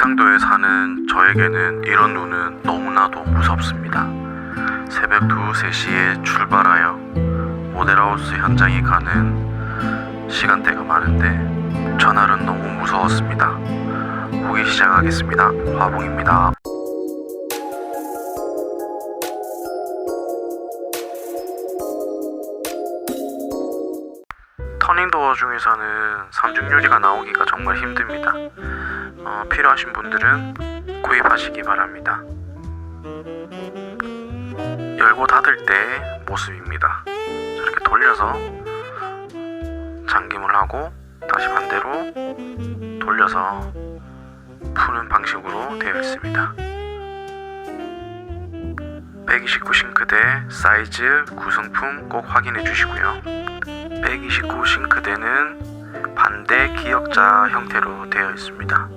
객상도에 사는 저에게는 이런 눈은 너무나도 무섭습니다. 새벽 2, 3시에 출발하여 모델하우스 현장에 가는 시간대가 많은데 전날은 너무 무서웠습니다. 후기 시작하겠습니다. 화봉입니다. 터닝도어 중에서는 삼중유리가 나오기가 정말 힘듭니다. 어, 필요하신 분들은 구입하시기 바랍니다. 열고 닫을 때 모습입니다. 저렇게 돌려서 잠김을 하고 다시 반대로 돌려서 푸는 방식으로 되어 있습니다. 129 싱크대 사이즈 구성품 꼭 확인해 주시고요. 129 싱크대는 반대 기역자 형태로 되어 있습니다.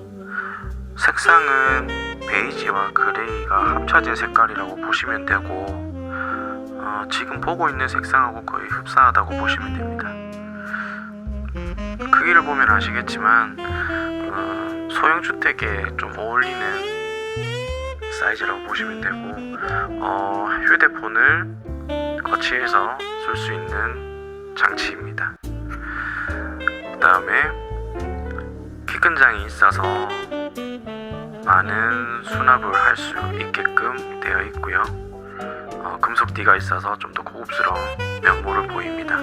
색상은 베이지와 그레이가 합쳐진 색깔이라고 보시면 되고 어, 지금 보고 있는 색상하고 거의 흡사하다고 보시면 됩니다. 크기를 보면 아시겠지만 어, 소형주택에 좀 어울리는 사이즈라고 보시면 되고 어, 휴대폰을 거치해서 쓸 수 있는 장치입니다. 그 다음에 기근장이 있어서 많은 수납을 할 수 있게끔 되어 있고요. 어, 금속띠가 있어서 좀 더 고급스러운 면모를 보입니다.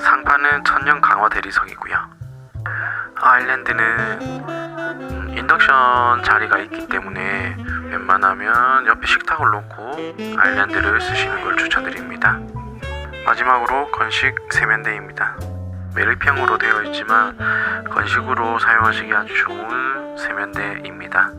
상판은 천연 강화 대리석이고요. 아일랜드는 음, 인덕션 자리가 있기 때문에 웬만하면 옆에 식탁을 놓고 아일랜드를 쓰시는 걸 추천드립니다. 마지막으로 건식 세면대입니다. 메르평으로 되어 있지만 건식으로 사용하시기 아주 좋은 세면대입니다.